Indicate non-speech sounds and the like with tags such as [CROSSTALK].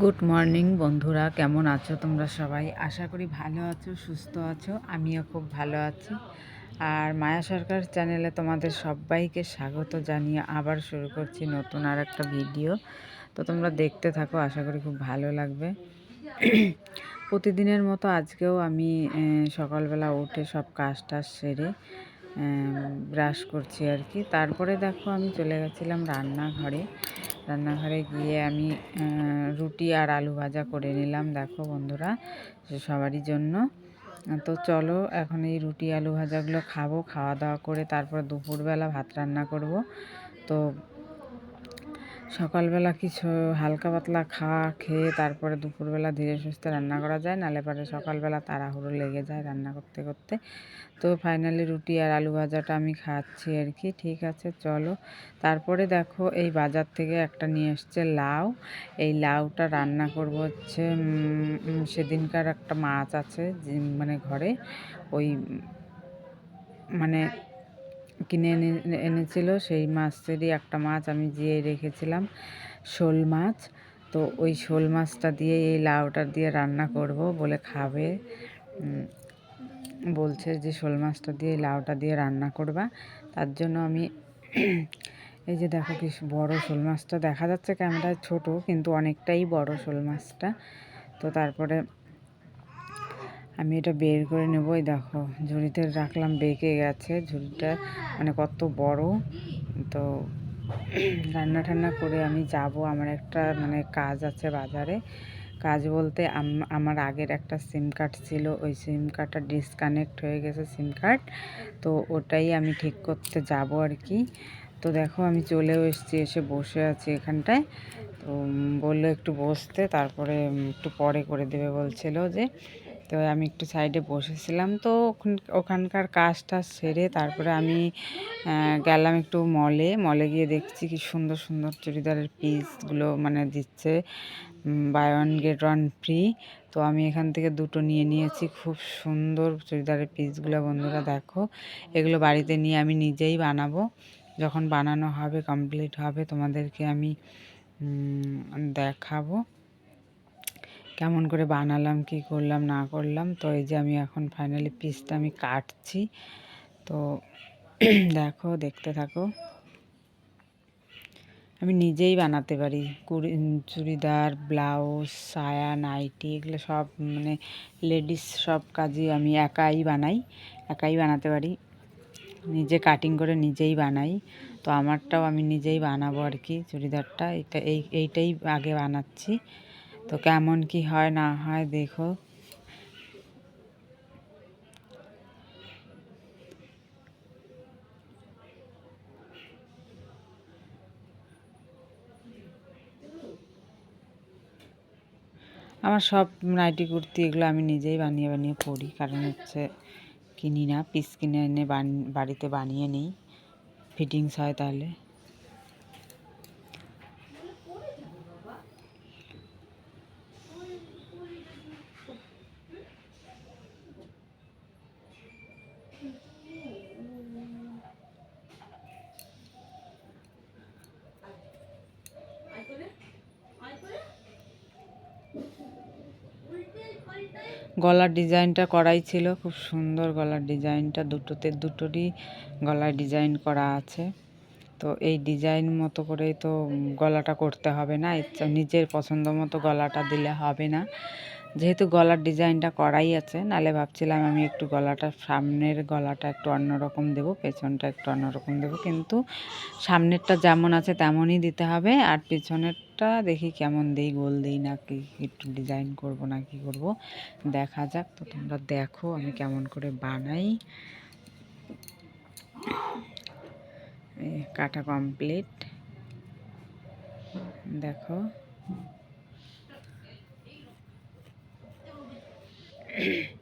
Good morning বন্ধুরা। কেমন আছো তোমরা সবাই? আশা করি ভালো আছো, সুস্থ আছো। আমিও খুব ভালো আছি। আর মায়া সরকার চ্যানেলে তোমাদের সবাইকে স্বাগত জানিয়ে আবার শুরু করছি নতুন আর একটা ভিডিও। তো তোমরা দেখতে থাকো, আশা করি খুব ভালো লাগবে। প্রতিদিনের মতো আজকেও আমি সকালবেলা উঠে সব কাজ টাজ সেরে ব্রাশ করছি আর কি। তারপরে দেখো আমি চলে গেছিলাম রান্নাঘরে। রান্নাঘরে গিয়ে আমি রুটি আর আলু ভাজা করে নিলাম। দেখো বন্ধুরা সবারই জন্য। তো চলো, এখন এই রুটি, আলু ভাজাগুলো খাব, খাওয়া দাওয়া করে তারপর দুপুরবেলা ভাত রান্না করব। তো সকালবেলা কিছু হালকা পাতলা খাওয়া খেয়ে তারপরে দুপুরবেলা ধীরে সুস্থে রান্না করা যায়, নালে পরে সকালবেলা তাড়াহুড়ো লেগে যায় রান্না করতে করতে। তো ফাইনালি রুটি আর আলু ভাজাটা আমি খাচ্ছি আর কি, ঠিক আছে, চলো। তারপরে দেখো এই বাজার থেকে একটা নিয়ে এসছে লাউ। এই লাউটা রান্না করব হচ্ছে সেদিনকার একটা মাছ আছে মানে ঘরে ওই মানে কিনে এনে এনেছিল, সেই মাছেরই একটা মাছ আমি জিয়ে রেখেছিলাম, শোল মাছ। তো ওই শোল মাছটা দিয়ে এই লাউটা দিয়ে রান্না করব বলে খাবে। বলছে যে শোল মাছটা দিয়ে, লাউটা দিয়ে রান্না করবা। তার জন্য আমি [CLEARS THROAT] এই যে দেখো কি বড় শোল মাছটা দেখা যাচ্ছে ক্যামেরায় ছোট, কিন্তু অনেকটাই বড় শোল মাছটা। তো তারপরে আমি এটা বের করে নেব এই দেখো। ঝুড়িতে রাখলাম, বেঁকে গেছে। ঝুড়িটা মানে কত বড়। তো রান্না টান্না করে আমি যাব। আমার একটা মানে কাজ আছে বাজারে। কাজ বলতে আমার আগের একটা সিম কার্ড ছিল। ওই সিম কার্ডটা ডিসকানেক্ট হয়ে গেছে সিম কার্ড। তো ওটাই আমি ঠিক করতে যাব আর কি। তো দেখো, আমি চলেও এসেছি, এসে বসে আছি এখানটায়। তো বলল একটু বসতে, তারপরে একটু পরে করে দেবে বলছিল যে তো আমি একটু সাইডে বসেছিলাম। তো ওখানকার কাজ কাজটা সেরে তারপরে আমি গেলাম একটু মলে মলে গিয়ে দেখছি কি সুন্দর সুন্দর চুড়িদারের পিসগুলো মানে দিচ্ছে buy one get one free তো আমি এখান থেকে দুটো নিয়ে নিয়েছি। খুব সুন্দর চুড়িদারের পিসগুলো বন্ধুরা দেখো। এগুলো বাড়িতে নিয়ে আমি নিজেই বানাবো। যখন বানানো হবে কমপ্লিট হবে, তোমাদেরকে আমি দেখাবো। কেমন করে বানালাম, কি করলাম, না করলাম। তো এই যে আমি এখন ফাইনালি পিসটা আমি কাটছি। তো [CLEARS THROAT] দেখো, দেখতে থাকো। আমি নিজেই বানাতে পারি। চুড়িদার, ব্লাউজ, সায়া, নাইটি, এগুলো সব মানে লেডিস সব কাজই আমি একাই বানাই, একাই বানাতে পারি। নিজে কাটিং করে নিজেই বানাই। তো আমারটাও আমি নিজেই বানাবো আর কি, চুড়িদারটা। এটা এই, এইটাই আগে বানাচ্ছি। তো কেমন কি হয় না হয় দেখো। আমার সব নাইটি কুর্তি এগুলো আমি নিজেই বানিয়ে বানিয়ে পরি, কারণ হচ্ছে কিনি না, পিস কিনে এনে বাড়িতে বানিয়ে নিই। ফিটিংস হয় তাহলে। গলার ডিজাইনটা করাই ছিল, খুব সুন্দর গলার ডিজাইনটা, দুটোতে দুটোরই গলার ডিজাইন করা আছে। তো এই ডিজাইন মতো করেই তো গলাটা করতে হবে না নিজের পছন্দ মতো গলাটা দিলে হবে না। যেহেতু গলার ডিজাইনটা করাই আছে, নালে ভাবছিলাম আমি একটু গলাটা, সামনের গলাটা একটু অন্যরকম দেব, পেছনটা একটু অন্যরকম দেব, কিন্তু সামনেরটা যেমন আছে তেমনই দিতে হবে, আর পেছনেরটা দেখি কেমন দেই, গোল দিই না কি, একটু ডিজাইন করব না কি করব, দেখা যাক তো তোমরা দেখো আমি কেমন করে বানাই। কাটা কমপ্লিট দেখো। Yeah. [CLEARS THROAT]